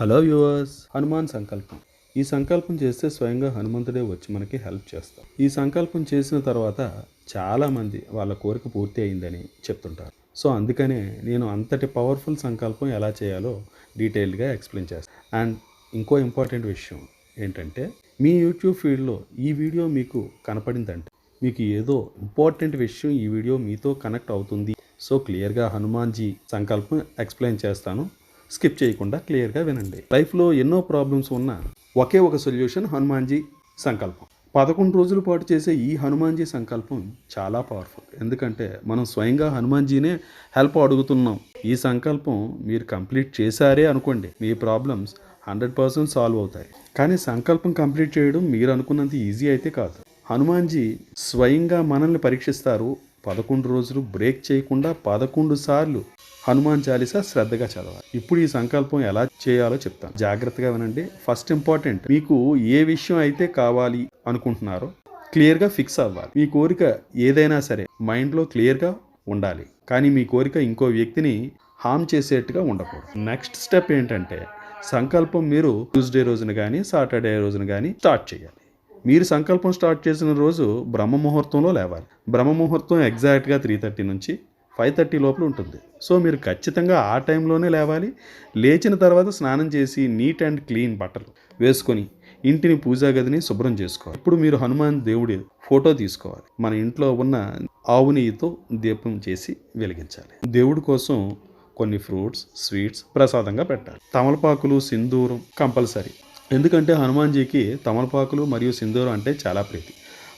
Hello viewers Hanuman సంకల్పం. ఈ సంకల్పం చేస్తే స్వయంగా హనుమంతుడే వచ్చి మనకి హెల్ప్ చేస్తాం ఈ సంకల్పం చేసిన తర్వాత చాలామంది వాళ్ళ కోరిక పూర్తి అయిందని చెప్తుంటారు. సో అందుకనే నేను అంతటి పవర్ఫుల్ సంకల్పం ఎలా చేయాలో డీటెయిల్డ్గా ఎక్స్ప్లెయిన్ చేస్తాను అండ్ ఇంకో ఇంపార్టెంట్ విషయం ఏంటంటే మీ యూట్యూబ్ ఫీల్డ్లో ఈ వీడియో మీకు కనపడిందంటే మీకు ఏదో ఇంపార్టెంట్ విషయం ఈ వీడియో మీతో కనెక్ట్ అవుతుంది. సో క్లియర్గా హనుమాన్జీ సంకల్పం ఎక్స్ప్లెయిన్ చేస్తాను. స్కిప్ చేయకుండా క్లియర్గా వినండి. లైఫ్లో ఎన్నో ప్రాబ్లమ్స్ ఉన్నా ఒకే ఒక సొల్యూషన్ హనుమాన్జీ సంకల్పం. పదకొండు రోజుల పాటు చేసే ఈ హనుమాన్జీ సంకల్పం చాలా పవర్ఫుల్. ఎందుకంటే మనం స్వయంగా హనుమాన్జీనే హెల్ప్ అడుగుతున్నాం. ఈ సంకల్పం మీరు కంప్లీట్ చేశారే అనుకోండి మీ ప్రాబ్లమ్స్ హండ్రెడ్ పర్సెంట్ సాల్వ్ అవుతాయి. కానీ సంకల్పం కంప్లీట్ చేయడం మీరు అనుకున్నంత ఈజీ అయితే కాదు. హనుమాన్జీ స్వయంగా మనల్ని పరీక్షిస్తారు. పదకొండు రోజులు బ్రేక్ చేయకుండా పదకొండు సార్లు హనుమాన్ చాలీసా శ్రద్ధగా చదవాలి. ఇప్పుడు ఈ సంకల్పం ఎలా చేయాలో చెప్తాను. జాగ్రత్తగా వినండి. ఫస్ట్ ఇంపార్టెంట్ మీకు ఏ విషయం అయితే కావాలి అనుకుంటున్నారో క్లియర్గా ఫిక్స్ అవ్వాలి. మీ కోరిక ఏదైనా సరే మైండ్లో క్లియర్గా ఉండాలి. కానీ మీ కోరిక ఇంకో వ్యక్తిని హామ్ చేసేట్టుగా ఉండకూడదు. నెక్స్ట్ స్టెప్ ఏంటంటే సంకల్పం మీరు ట్యూస్డే రోజున కానీ సాటర్డే రోజున కానీ స్టార్ట్ చేయాలి. మీరు సంకల్పం స్టార్ట్ చేసిన రోజు బ్రహ్మ ముహూర్తంలో లేవాలి. బ్రహ్మ ముహూర్తం ఎగ్జాక్ట్గా త్రీ థర్టీ నుంచి ఫైవ్ థర్టీ లోపల ఉంటుంది. సో మీరు ఖచ్చితంగా ఆ టైంలోనే లేవాలి. లేచిన తర్వాత స్నానం చేసి నీట్ అండ్ క్లీన్ బట్టలు వేసుకొని ఇంటిని పూజా గదిని శుభ్రం చేసుకోవాలి. ఇప్పుడు మీరు హనుమాన్ దేవుడి ఫోటో తీసుకోవాలి. మన ఇంట్లో ఉన్న ఆవు నెయ్యితో దీపం చేసి వెలిగించాలి. దేవుడి కోసం కొన్ని ఫ్రూట్స్ స్వీట్స్ ప్రసాదంగా పెట్టాలి. తమలపాకులు సింధూరం కంపల్సరీ. ఎందుకంటే హనుమాన్జీకి తమలపాకులు మరియు సింధూరం అంటే చాలా ప్రీతి.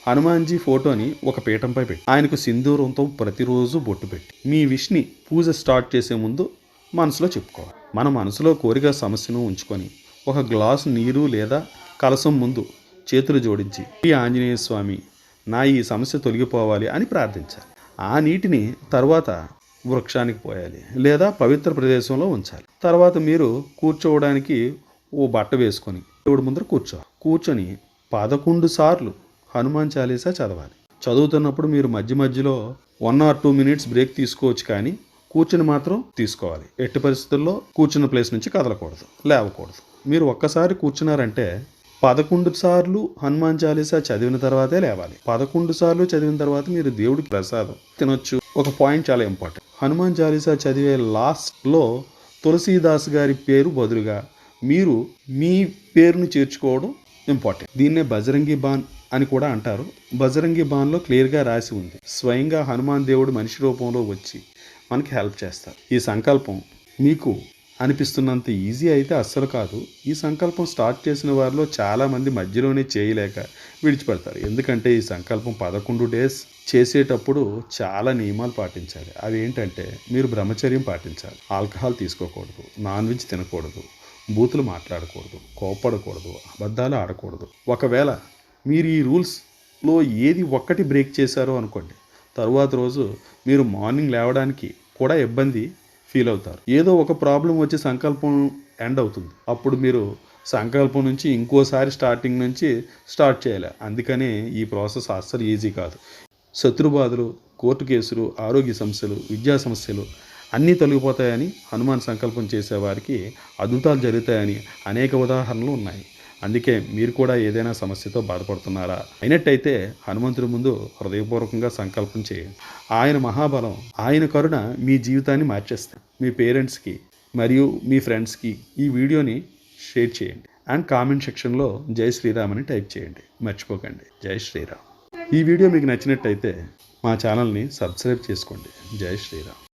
హనుమాన్జీ ఫోటోని ఒక పీఠంపై పెట్టి ఆయనకు సింధూరంతో ప్రతిరోజు బొట్టు పెట్టి మీ విష్ని పూజ స్టార్ట్ చేసే ముందు మనసులో చెప్పుకోవాలి. మన మనసులో కోరిక సమస్యను ఉంచుకొని ఒక గ్లాసు నీరు లేదా కలసం ముందు చేతులు జోడించి ఈ ఆంజనేయ స్వామి నా ఈ సమస్య తొలగిపోవాలి అని ప్రార్థించాలి. ఆ నీటిని తర్వాత వృక్షానికి పోయాలి లేదా పవిత్ర ప్రదేశంలో ఉంచాలి. తర్వాత మీరు కూర్చోవడానికి ఓ బట్ట వేసుకొని దేవుడి ముందర కూర్చో కూర్చొని పదకొండు సార్లు హనుమాన్ చాలీసా చదవాలి. చదువుతున్నప్పుడు మీరు మధ్య మధ్యలో one or two minutes break తీసుకోవచ్చు కానీ కూర్చుని మాత్రం తీసుకోవాలి. ఎట్టి పరిస్థితుల్లో కూర్చున్న ప్లేస్ నుంచి కదలకూడదు లేవకూడదు. మీరు ఒక్కసారి కూర్చున్నారంటే పదకొండు సార్లు హనుమాన్ చాలీసా చదివిన తర్వాతే లేవాలి. పదకొండు సార్లు చదివిన తర్వాత మీరు దేవుడికి ప్రసాదం తినొచ్చు. ఒక పాయింట్ చాలా ఇంపార్టెంట్ హనుమాన్ చాలీసా చదివే లాస్ట్లో తులసీదాస్ గారి పేరు బదులుగా మీరు మీ పేరును చేర్చుకోవడం ఇంపార్టెంట్ దీన్నే బజరంగి బాన్ అని కూడా అంటారు. బజరంగి బాన్లో క్లియర్గా రాసి ఉంది. స్వయంగా హనుమాన్ దేవుడు మనిషి రూపంలో వచ్చి మనకి హెల్ప్ చేస్తారు. ఈ సంకల్పం మీకు అనిపిస్తున్నంత ఈజీ అయితే అస్సలు కాదు. ఈ సంకల్పం స్టార్ట్ చేసిన వారిలో చాలామంది మధ్యలోనే చేయలేక విడిచిపెడతారు. ఎందుకంటే ఈ సంకల్పం పదకొండు డేస్ చేసేటప్పుడు చాలా నియమాలు పాటించాలి. అవి ఏంటంటే మీరు బ్రహ్మచర్యం పాటించాలి. ఆల్కహాల్ తీసుకోకూడదు. నాన్ వెజ్ తినకూడదు. బూతులు మాట్లాడకూడదు. కోపడకూడదు అబద్ధాలు ఆడకూడదు. ఒకవేళ మీరు ఈ రూల్స్లో ఏది ఒక్కటి బ్రేక్ చేశారో అనుకోండి. తరువాత రోజు మీరు మార్నింగ్ లేవడానికి కూడా ఇబ్బంది ఫీల్ అవుతారు. ఏదో ఒక ప్రాబ్లం వచ్చి సంకల్పం ఎండ్ అవుతుంది. అప్పుడు మీరు సంకల్పం నుంచి ఇంకోసారి స్టార్టింగ్ నుంచి స్టార్ట్ చేయాలి. అందుకనే ఈ ప్రాసెస్ అస్సలు ఈజీ కాదు. శత్రుబాధలు కోర్టు కేసులు ఆరోగ్య సమస్యలు విద్యా సమస్యలు అన్నీ తొలగిపోతాయని హనుమాన్ సంకల్పం చేసేవారికి అద్భుతాలు జరుగుతాయని అనేక ఉదాహరణలు ఉన్నాయి. అందుకే మీరు కూడా ఏదైనా సమస్యతో బాధపడుతున్నారా? అయినట్టయితే హనుమంతుడి ముందు హృదయపూర్వకంగా సంకల్పం చేయండి ఆయన మహాబలం ఆయన కరుణ మీ జీవితాన్ని మార్చేస్తాయి. మీ పేరెంట్స్కి మరియు మీ ఫ్రెండ్స్కి ఈ వీడియోని షేర్ చేయండి. అండ్ కామెంట్ సెక్షన్లో జై శ్రీరామ్ అని టైప్ చేయండి. మర్చిపోకండి. జై శ్రీరామ్. ఈ వీడియో మీకు నచ్చినట్టయితే మా ఛానల్ని సబ్స్క్రైబ్ చేసుకోండి. జై శ్రీరామ్.